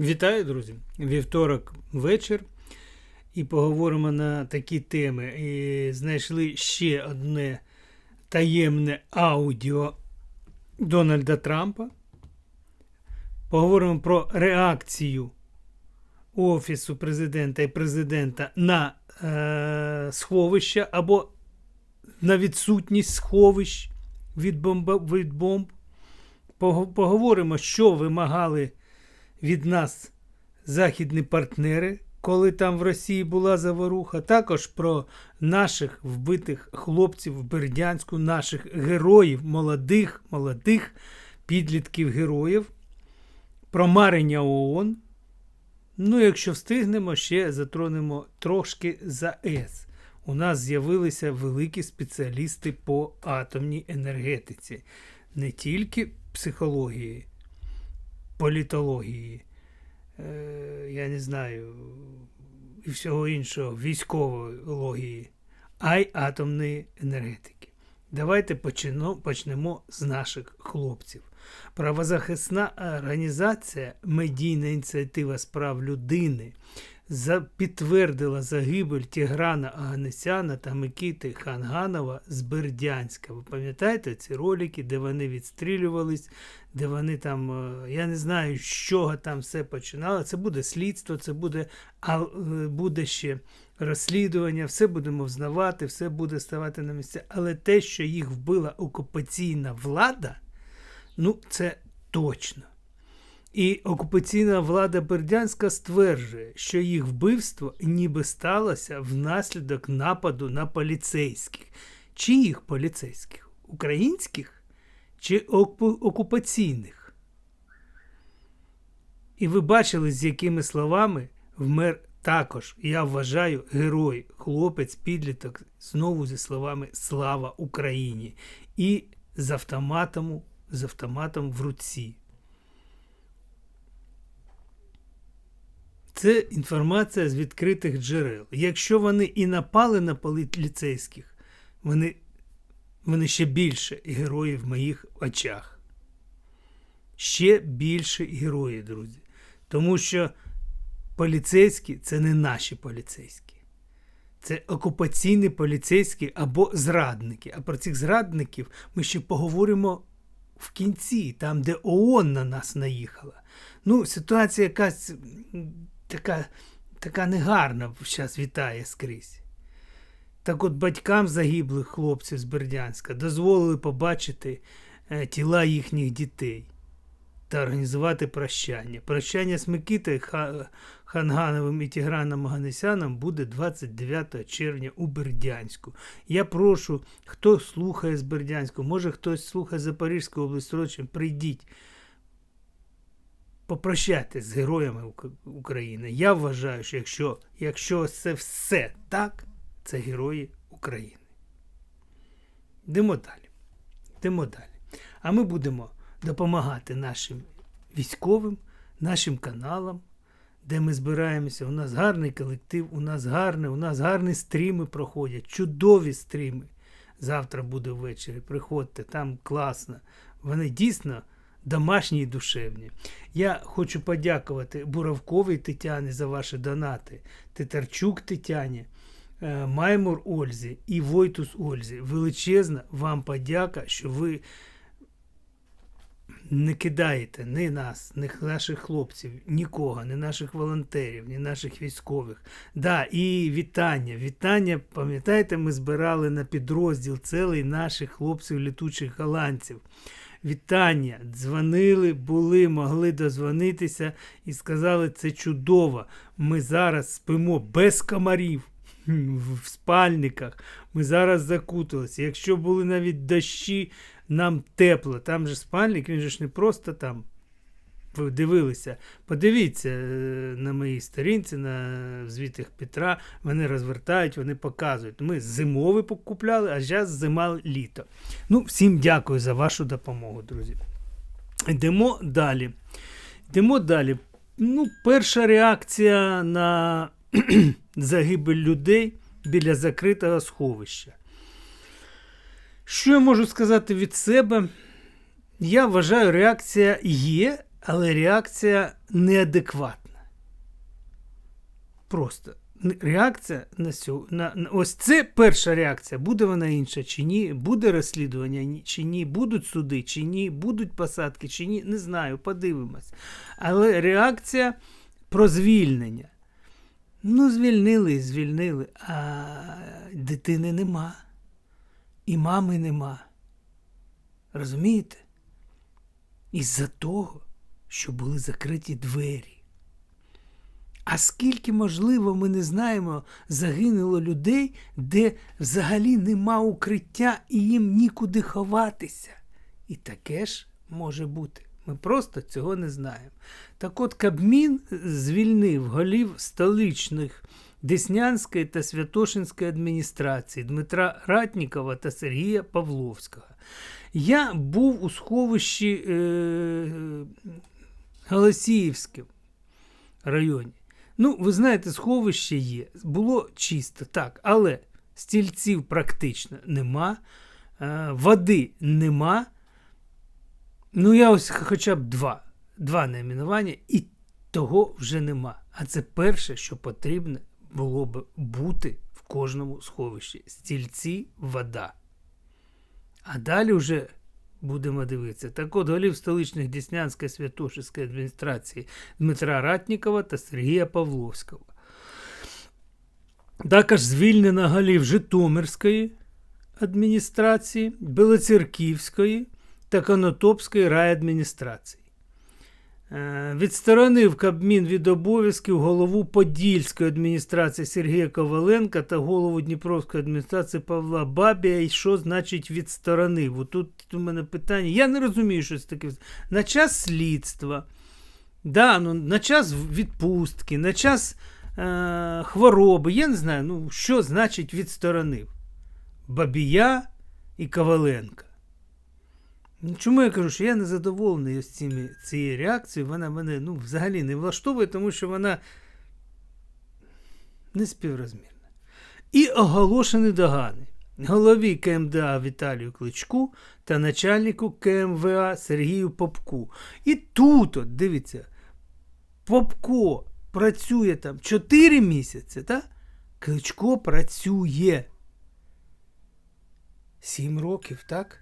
Вітаю, друзі! Вівторок вечір. І поговоримо на такі теми. І знайшли ще одне таємне аудіо Дональда Трампа. Поговоримо про реакцію Офісу президента і президента на е, сховища або на відсутність сховищ від, бомба, від бомб. Поговоримо, що вимагали від нас західні партнери, коли там в Росії була заворуха. Також про наших вбитих хлопців в Бердянську, наших героїв, молодих, молодих підлітків героїв, про марення ООН. Ну, якщо встигнемо, ще затронемо трошки за ЕС. У нас з'явилися великі спеціалісти по атомній енергетиці, не тільки психології, політології, е, я не знаю, і всього іншого, військової логії, а й атомної енергетики. Давайте почнемо, почнемо з наших хлопців. Правозахисна організація Медійна ініціатива з прав людини підтвердила загибель Тіграна Аганесяна та Микити Ханганова з Бердянська. Ви пам'ятаєте ці ролики, де вони відстрілювались, де вони там, е, я не знаю, з чого там все починало. Це буде слідство, це буде, а, е, буде ще розслідування, все будемо взнавати, все буде ставати на місця. Але те, що їх вбила окупаційна влада, ну це точно. І окупаційна влада Бердянська стверджує, що їх вбивство ніби сталося внаслідок нападу на поліцейських. Чиїх поліцейських? Українських чи окупаційних? І ви бачили, з якими словами вмер також, я вважаю, герой, хлопець, підліток, знову зі словами Слава Україні! І з автоматом, з автоматом в руці. Це інформація з відкритих джерел. Якщо вони і напали на поліцейських, вони, вони ще більше герої в моїх очах. Ще більше герої, друзі. Тому що поліцейські це не наші поліцейські. Це окупаційні поліцейські або зрадники. А про цих зрадників ми ще поговоримо в кінці, там, де ООН на нас наїхала. Ну, ситуація якась така, така негарна зараз вітає скрізь. Так от батькам загиблих хлопців з Бердянська дозволили побачити е, тіла їхніх дітей та організувати прощання. Прощання з Микитою Ха- Хангановим і Тіграном Ганесяном буде 29 червня у Бердянську. Я прошу, хто слухає з Бердянську, може хтось слухає з Запорізької області, родичів, прийдіть. Попрощайтесь з героями України. Я вважаю, що якщо, якщо це все так, це герої України. Йдемо далі. Йдемо далі. А ми будемо допомагати нашим військовим, нашим каналам, де ми збираємося. У нас гарний колектив, у нас гарне, у нас гарні стріми проходять, чудові стріми. Завтра буде ввечері. Приходьте, там класно. Вони дійсно домашні і душевні. Я хочу подякувати Буравковій Тетяні за ваші донати, Титарчук Тетяні, е, Маймур Ользі і Войтус Ользі. Величезна вам подяка, що ви не кидаєте ні нас, ні наших хлопців, нікого, ні наших волонтерів, ні наших військових. Да, і вітання. Вітання, пам'ятаєте, ми збирали на підрозділ цілий наших хлопців літучих голландців. Вітання, дзвонили, були, могли дозвонитися і сказали, це чудово. Ми зараз спимо без комарів в спальниках. Ми зараз закуталися. Якщо були навіть дощі, нам тепло. Там же спальник, він же ж не просто там. Ви дивилися. Подивіться е, на моїй сторінці, на звітах Петра. Вони розвертають, вони показують. Ми зимовий покупляли, а зараз зима літо. Ну, всім дякую за вашу допомогу, друзі. Йдемо далі. Йдемо далі. Ну, перша реакція на загибель людей біля закритого сховища. Що я можу сказати від себе? Я вважаю, реакція є, але реакція неадекватна. Просто реакція на сю, на, на ось це перша реакція. Буде вона інша чи ні, буде розслідування чи ні, будуть суди, чи ні, будуть посадки, чи ні, не знаю, подивимось. Але реакція про звільнення. Ну, звільнили, і звільнили, а дитини нема. І мами нема. Розумієте? Із-за того, що були закриті двері. А скільки, можливо, ми не знаємо, загинуло людей, де взагалі нема укриття і їм нікуди ховатися. І таке ж може бути. Ми просто цього не знаємо. Так от Кабмін звільнив голів столичних Деснянської та Святошинської адміністрації Дмитра Ратнікова та Сергія Павловського. Я був у сховищі е, Голосіївському районі. Ну, ви знаєте, сховище є. Було чисто, так, але стільців практично нема, е, води нема. Ну, я ось хоча б два, два найменування, і того вже нема. А це перше, що потрібно було б бути в кожному сховищі. Стільці, вода. А далі вже будемо дивитися. Так от голів столичних Діснянської Святошинської адміністрації Дмитра Ратнікова та Сергія Павловського. Також звільнено голів Житомирської адміністрації, Білоцерківської та Конотопської райадміністрації. Е, Відсторонив Кабмін від обов'язків голову Подільської адміністрації Сергія Коваленка та голову Дніпровської адміністрації Павла Бабія. І що значить відсторонив? Отут у мене питання. Я не розумію, що це таке. На час слідства, да, ну, на час відпустки, на час е- хвороби. Я не знаю, ну, що значить відсторонив. Бабія і Коваленка. Ну, Чому я кажу, що я не задоволений ось цими, цією реакцією, вона мене ну, взагалі не влаштовує, тому що вона не співрозмірна. І оголошені догани голові КМДА Віталію Кличку та начальнику КМВА Сергію Попку. І тут, от, дивіться, Попко працює там 4 місяці, так? Кличко працює 7 років, так?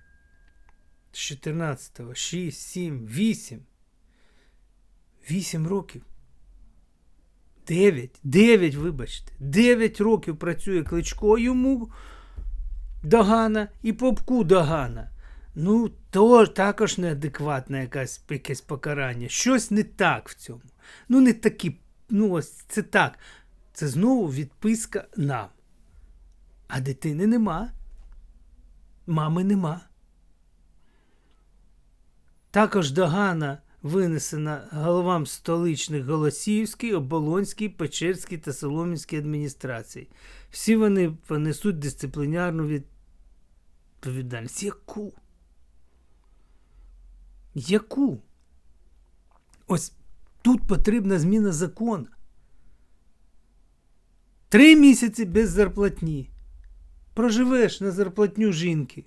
З 14-го, 6, 7, 8. 8 років. 9, 9, вибачте. 9 років працює кличко йому догана і попку догана. Ну, то також неадекватне якась, якесь покарання. Щось не так в цьому. Ну, не такі, ну, ось це так. Це знову відписка нам. А дитини нема. Мами нема. Також догана винесена головам столичних Голосіївській, Оболонській, Печерській та Соломінській адміністрацій. Всі вони понесуть дисциплінарну відповідальність. Яку? Яку? Ось тут потрібна зміна закону. Три місяці без зарплатні. Проживеш на зарплатню жінки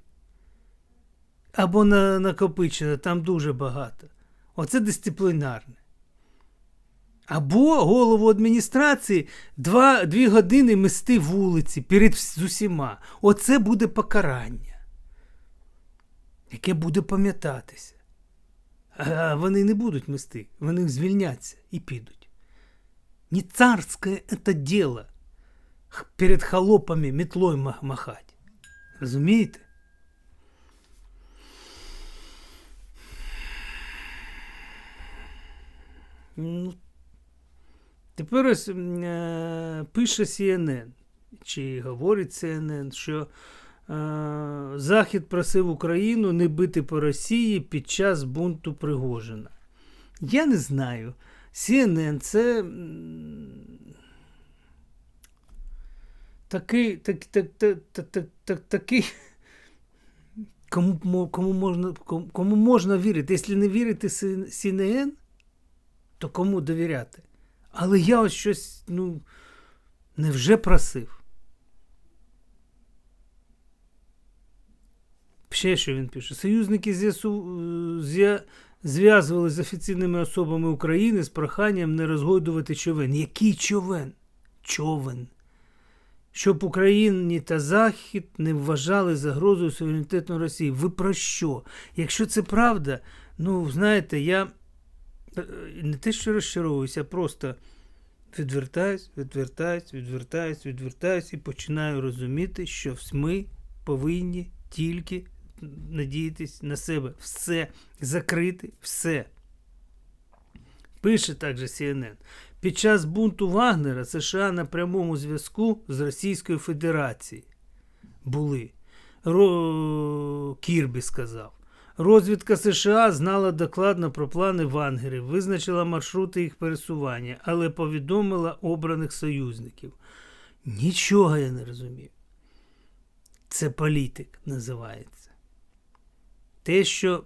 або на накопичене, там дуже багато. Оце дисциплінарне. Або голову адміністрації два, дві години мести вулиці перед з усіма. Оце буде покарання, яке буде пам'ятатися. А вони не будуть мести, вони звільняться і підуть. Не царське це діло перед холопами метлою махати. Розумієте? Ну, Тепер ось е, пише CNN, чи говорить CNN, що е, Захід просив Україну не бити по Росії під час бунту Пригожина. Я не знаю. CNN це такий, так, так, так, так, так, так, такий. Кому, кому, можна, кому, кому можна вірити? Якщо не вірити CNN, то кому довіряти? Але я ось щось, ну, невже просив. Ще що він пише. Союзники з'ясу... з'я... зв'язували з офіційними особами України з проханням не розгойдувати човен. Який човен? Човен. Щоб Україні та Захід не вважали загрозою суверенітету Росії. Ви про що? Якщо це правда, ну знаєте, я е, не те, що розчаровуюся, просто відвертаюсь, відвертаюсь, відвертаюсь, відвертаюсь і починаю розуміти, що ми повинні тільки надіятись на себе. Все закрити, все. Пише також CNN. Під час бунту Вагнера США на прямому зв'язку з Російською Федерацією були. Ро... Кірбі сказав. Розвідка США знала докладно про плани Вангерів, визначила маршрути їх пересування, але повідомила обраних союзників. Нічого я не розумію. Це політик називається. Те, що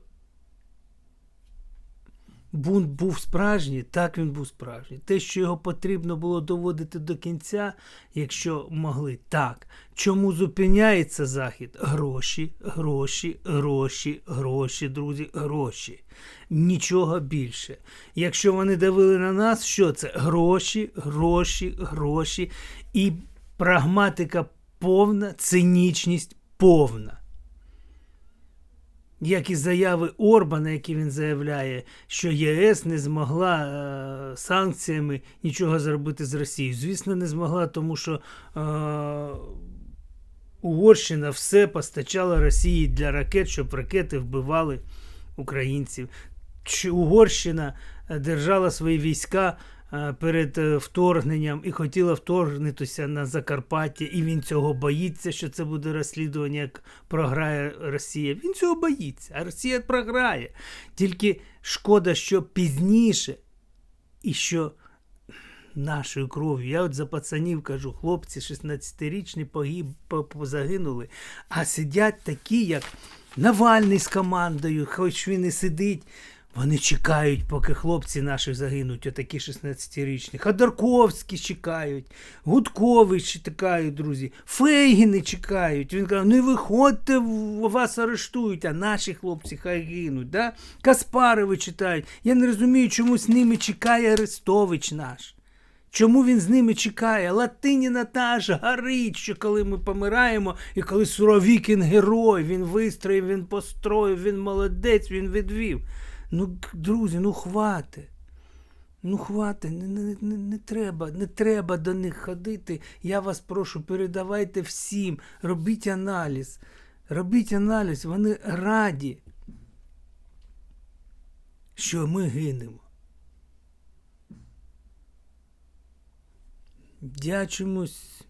бунт був справжній, так він був справжній. Те, що його потрібно було доводити до кінця, якщо могли, так. Чому зупиняється Захід? Гроші, гроші, гроші, гроші, друзі, гроші. Нічого більше. Якщо вони давили на нас, що це? Гроші, гроші, гроші і прагматика повна, цинічність повна. Як і заяви Орбана, які він заявляє, що ЄС не змогла е, санкціями нічого зробити з Росією. Звісно, не змогла, тому що е, Угорщина все постачала Росії для ракет, щоб ракети вбивали українців. Чи Угорщина е, держала свої війська перед е, вторгненням і хотіла вторгнутися на Закарпаття, і він цього боїться, що це буде розслідування, як програє Росія. Він цього боїться, а Росія програє. Тільки шкода, що пізніше і що нашою кров'ю. Я от за пацанів кажу, хлопці 16-річні погиб, по- по- загинули, а сидять такі, як Навальний з командою, хоч він і сидить. Вони чекають, поки хлопці наші загинуть, отакі 16-річні. Ходорковські чекають, Гудкович чекають, друзі, Фейгіни чекають. Він каже, не виходьте, вас арештують, а наші хлопці хай гинуть. Да? Каспарови читають. Я не розумію, чому з ними чекає Арестович наш. Чому він з ними чекає? Латиніна та ж горить, що коли ми помираємо, і коли Суровікін герой, він вистроїв, він построїв, він молодець, він відвів. Ну, друзі, ну хвати. Ну, хвати, не, не, не, не треба, не треба до них ходити. Я вас прошу, передавайте всім, робіть аналіз. Робіть аналіз, вони раді, що ми гинемо. Я чомусь.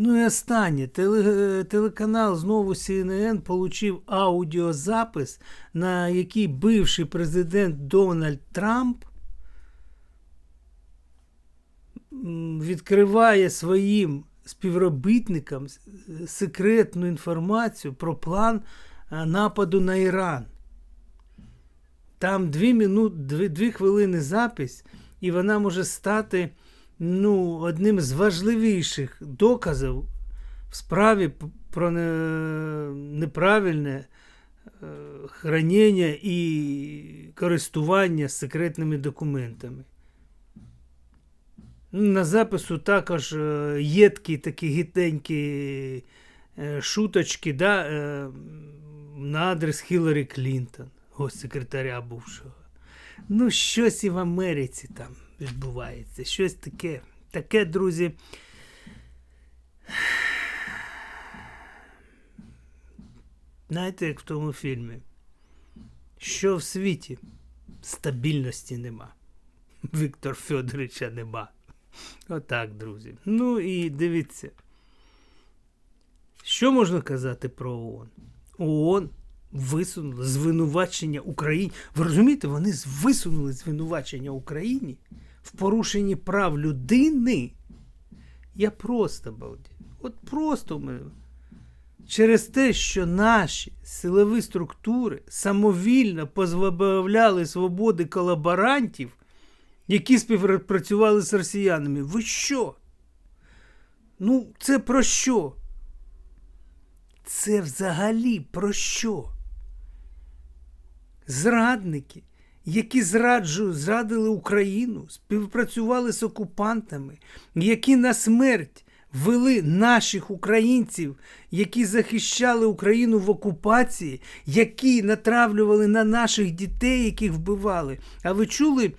Ну і останнє. Теле, телеканал знову CNN получив аудіозапис, на який бивший президент Дональд Трамп відкриває своїм співробітникам секретну інформацію про план нападу на Іран. Там дві, минут, дві, дві хвилини запись, і вона може стати ну, одним з важливіших доказів в справі про не, неправильне е, хранення і користування секретними документами. Ну, На запису також е, єдкі такі гітенькі е, шуточки да, на адрес Хіларі Клінтон, госсекретаря бувшого. Ну, щось і в Америці там відбувається. Щось таке. Таке, друзі. Знаєте, як в тому фільмі? Що в світі стабільності нема. Віктор Федоровича нема. Отак, друзі. Ну і дивіться. Що можна казати про ООН? ООН висунули звинувачення Україні. Ви розумієте, вони висунули звинувачення Україні в порушенні прав людини. Я просто балдію. От просто мене. Через те, що наші силові структури самовільно позбавляли свободи колаборантів, які співпрацювали з росіянами. Ви що? Ну, це про що? Це взагалі про що? зрадники, які зраджу, зрадили Україну, співпрацювали з окупантами, які на смерть вели наших українців, які захищали Україну в окупації, які натравлювали на наших дітей, яких вбивали. А ви чули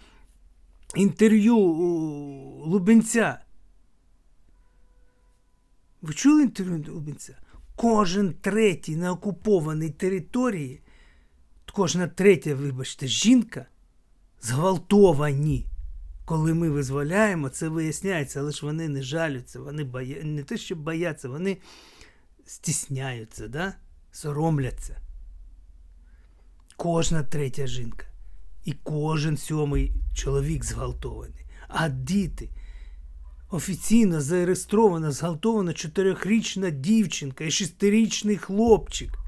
інтерв'ю Лубенця? Ви чули інтерв'ю Лубенця? Кожен третій на окупованій території, кожна третя, вибачте, жінка зґвалтовані. Коли ми визволяємо, це виясняється, але ж вони не жалються, вони боя... не те, що бояться, вони стісняються, да? соромляться. Кожна третя жінка і кожен сьомий чоловік зґвалтований. А діти офіційно зареєстрована, зґвалтована чотирьохрічна дівчинка і шестирічний хлопчик.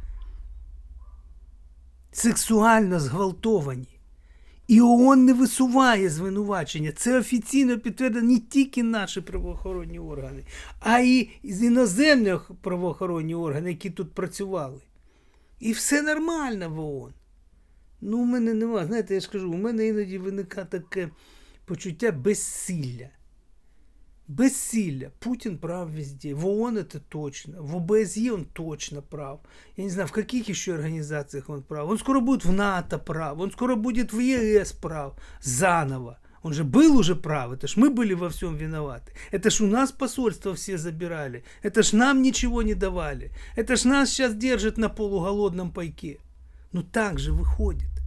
Сексуально зґвалтовані. І ООН не висуває звинувачення. Це офіційно підтвердено не тільки наші правоохоронні органи, а й з іноземних правоохоронні органи, які тут працювали. І все нормально в ООН. Ну, у мене нема, знаєте, я ж кажу, у мене іноді виникає таке почуття безсилля. Безсилля. Путин прав везде. В ООН это точно. В ОБСЕ он точно прав. Я не знаю, в каких еще организациях он прав. Он скоро будет в НАТО прав. Он скоро будет в ЕС прав. Заново. Он же был уже прав. Это ж мы были во всем виноваты. Это ж у нас посольство все забирали. Это ж нам ничего не давали. Это ж нас сейчас держат на полуголодном пайке. Ну так же выходит.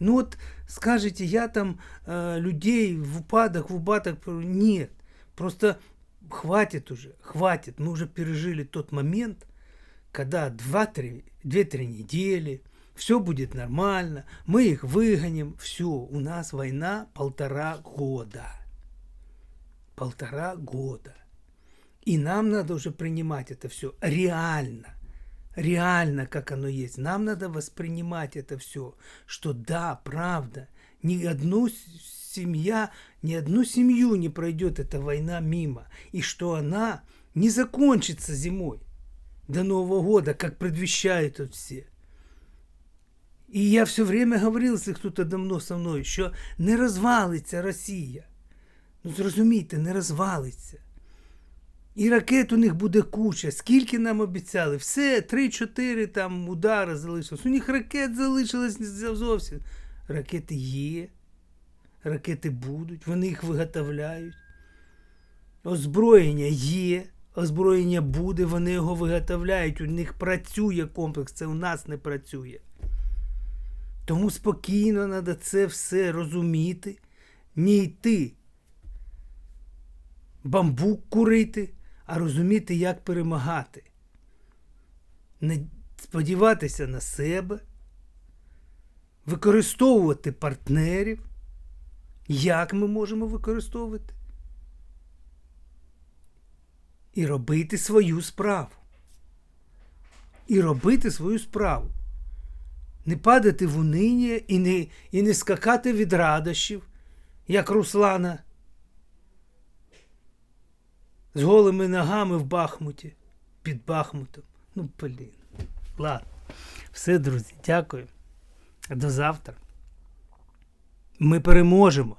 Ну вот скажете, я там э, людей в упадок, в упадок... Нет, просто хватит уже, хватит. Мы уже пережили тот момент, когда 2-3 недели, все будет нормально, мы их выгоним, все, у нас война полтора года. Полтора года. И нам надо уже принимать это все реально реально, как оно есть. Нам надо воспринимать это все, что да, правда, ни одну семья, ни одну семью не пройдет эта война мимо, и что она не закончится зимой до Нового года, как предвещают тут все. І я все время говорив, якщо хто-то давно со мною, що не розвалиться Росія. Ну зрозумійте, не розвалиться. І ракет у них буде куча. Скільки нам обіцяли? Все, 3-4 там удари залишилось. У них ракет залишилось зовсім. Ракети є, ракети будуть, вони їх виготовляють. Озброєння є, озброєння буде, вони його виготовляють. У них працює комплекс, це у нас не працює. Тому спокійно треба це все розуміти, не йти. Бамбук курити а розуміти, як перемагати. Не сподіватися на себе, використовувати партнерів. Як ми можемо використовувати? І робити свою справу. І робити свою справу. Не падати в униння і не, і не скакати від радощів, як Руслана з голими ногами в Бахмуті. Під Бахмутом. Ну, блін. Ладно. Все, друзі, дякую. До завтра. Ми переможемо.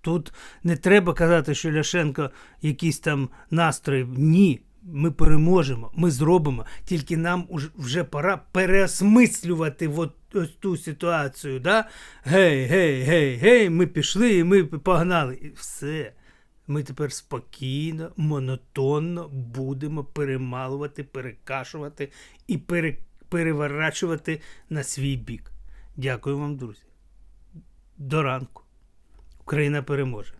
Тут не треба казати, що Ляшенко якийсь там настрої. Ні. Ми переможемо, ми зробимо. Тільки нам вже пора переосмислювати от ось ту ситуацію. Да? Гей, гей, гей, гей, ми пішли і ми погнали. І все. Ми тепер спокійно, монотонно будемо перемалувати, перекашувати і пере, переворачувати на свій бік. Дякую вам, друзі. До ранку. Україна переможе.